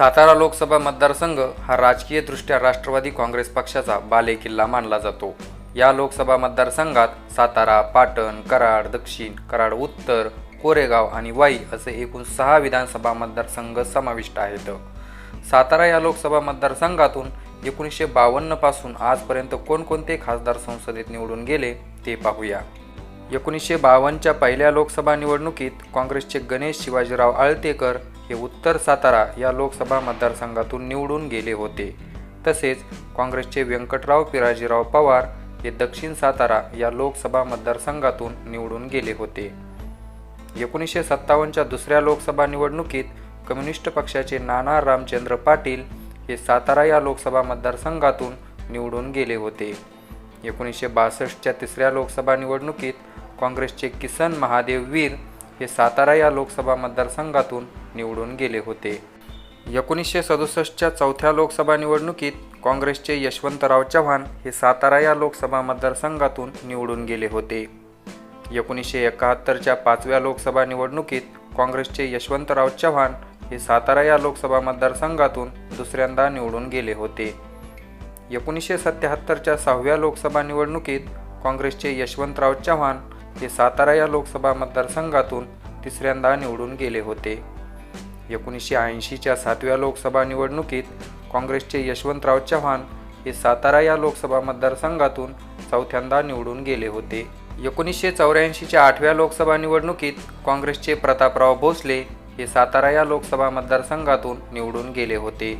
सातारा लोकसभा मतदारसंघ हा राजकीयदृष्ट्या राष्ट्रवादी काँग्रेस पक्षाचा बालेकिल्ला मानला जातो. या लोकसभा मतदारसंघात सातारा पाटण कराड दक्षिण कराड उत्तर कोरेगाव आणि वाई असे एकूण सहा विधानसभा मतदारसंघ समाविष्ट आहेत. सातारा या लोकसभा मतदारसंघातून एकोणीसशे बावन्नपासून आजपर्यंत कोणकोणते खासदार संसदेत निवडून गेले ते पाहूया. एकोणीसशे बावन्नच्या पहिल्या लोकसभा निवडणुकीत काँग्रेसचे गणेश शिवाजीराव आळतेकर हे उत्तर सातारा या लोकसभा मतदारसंघातून निवडून गेले होते. तसेच काँग्रेसचे व्यंकटराव पिराजीराव पवार हे दक्षिण सातारा या लोकसभा मतदारसंघातून निवडून गेले होते. एकोणीसशे सत्तावन्नच्या दुसऱ्या लोकसभा निवडणुकीत कम्युनिस्ट पक्षाचे नाना रामचंद्र पाटील हे सातारा या लोकसभा मतदारसंघातून निवडून गेले होते. एकोणीसशे बासष्टच्या तिसऱ्या लोकसभा निवडणुकीत काँग्रेसचे किसन महादेव वीर हे सातारा या लोकसभा मतदारसंघातून निवडून गेले होते. एकोणीसशे सदुसष्टच्या चौथ्या लोकसभा निवडणुकीत काँग्रेसचे यशवंतराव चव्हाण हे सातारा या लोकसभा मतदारसंघातून निवडून गेले होते. एकोणीसशे एकाहत्तरच्या पाचव्या लोकसभा निवडणुकीत काँग्रेसचे यशवंतराव चव्हाण हे सातारा या लोकसभा मतदारसंघातून दुसऱ्यांदा निवडून गेले होते. एकोणीसशे सत्याहत्तरच्या सहाव्या लोकसभा निवडणुकीत काँग्रेसचे यशवंतराव चव्हाण हे सातारा या लोकसभा मतदारसंघातून तिसऱ्यांदा निवडून गेले होते. एकोणीसशे ऐंशीच्या सातव्या लोकसभा निवडणुकीत काँग्रेसचे यशवंतराव चव्हाण हे सातारा या लोकसभा मतदारसंघातून चौथ्यांदा निवडून गेले होते. एकोणीसशे चौऱ्याऐंशीच्या आठव्या लोकसभा निवडणुकीत काँग्रेसचे प्रतापराव भोसले हे सातारा या लोकसभा मतदारसंघातून निवडून गेले होते.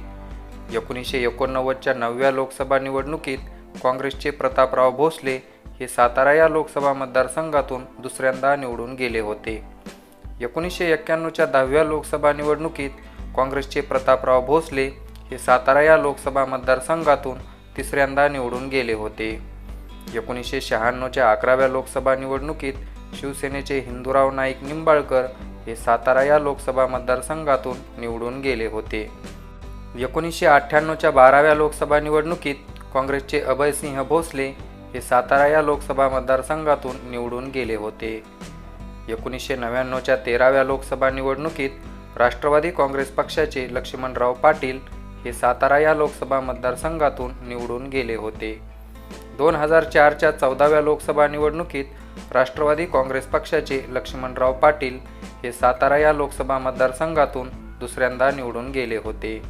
एकोणीसशे एकोणनव्वदच्या नवव्या लोकसभा निवडणुकीत काँग्रेसचे प्रतापराव भोसले हे सातारा या लोकसभा मतदारसंघातून दुसऱ्यांदा निवडून गेले होते. एकोणीसशे एक्क्याण्णवच्या दहाव्या लोकसभा निवडणुकीत काँग्रेसचे प्रतापराव भोसले हे सातारा या लोकसभा मतदारसंघातून तिसऱ्यांदा निवडून गेले होते. एकोणीसशे शहाण्णवच्या अकराव्या लोकसभा निवडणुकीत शिवसेनेचे हिंदूराव नाईक निंबाळकर हे सातारा या लोकसभा मतदारसंघातून निवडून गेले होते. एकोणीसशे अठ्ठ्याण्णवच्या बाराव्या लोकसभा निवडणुकीत काँग्रेसचे अभयसिंह भोसले हे सातारा या लोकसभा मतदारसंघातून निवडून गेले होते. एकोणीसशे नव्याण्णवच्या तेराव्या लोकसभा निवडणुकीत राष्ट्रवादी काँग्रेस पक्षाचे लक्ष्मणराव पाटील हे सातारा या लोकसभा मतदारसंघातून निवडून गेले होते. दोन हजार चारच्या चौदाव्या लोकसभा निवडणुकीत राष्ट्रवादी काँग्रेस पक्षाचे लक्ष्मणराव पाटील हे सातारा या लोकसभा मतदारसंघातून दुसऱ्यांदा निवडून गेले होते.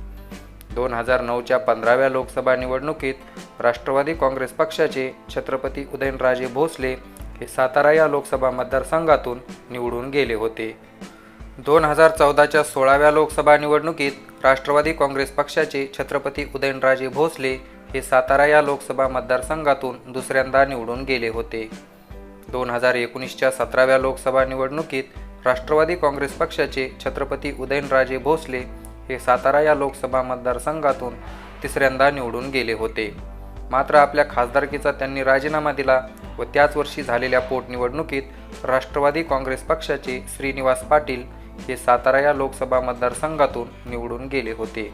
दोन हजार नऊच्या पंधराव्या लोकसभा निवडणुकीत राष्ट्रवादी काँग्रेस पक्षाचे छत्रपती उदयनराजे भोसले हे सातारा या लोकसभा मतदारसंघातून निवडून गेले होते. दोन हजार चौदाच्या सोळाव्या लोकसभा निवडणुकीत राष्ट्रवादी काँग्रेस पक्षाचे छत्रपती उदयनराजे भोसले हे सातारा या लोकसभा मतदारसंघातून दुसऱ्यांदा निवडून गेले होते. दोन हजार एकोणीसच्या सतराव्या लोकसभा निवडणुकीत राष्ट्रवादी काँग्रेस पक्षाचे छत्रपती उदयनराजे भोसले हे सातारा या लोकसभा मतदारसंघातून तिसऱ्यांदा निवडून गेले होते. मात्र आपल्या खासदारकीचा त्यांनी राजीनामा दिला व त्याच वर्षी झालेल्या पोटनिवडणुकीत राष्ट्रवादी काँग्रेस पक्षाचे श्रीनिवास पाटील हे सातारा या लोकसभा मतदारसंघातून निवडून गेले होते.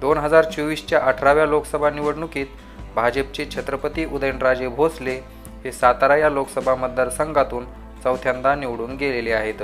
दोन हजार चोवीसच्या अठराव्या लोकसभा निवडणुकीत भाजपचे छत्रपती उदयनराजे भोसले हे सातारा या लोकसभा मतदारसंघातून चौथ्यांदा निवडून गेलेले आहेत.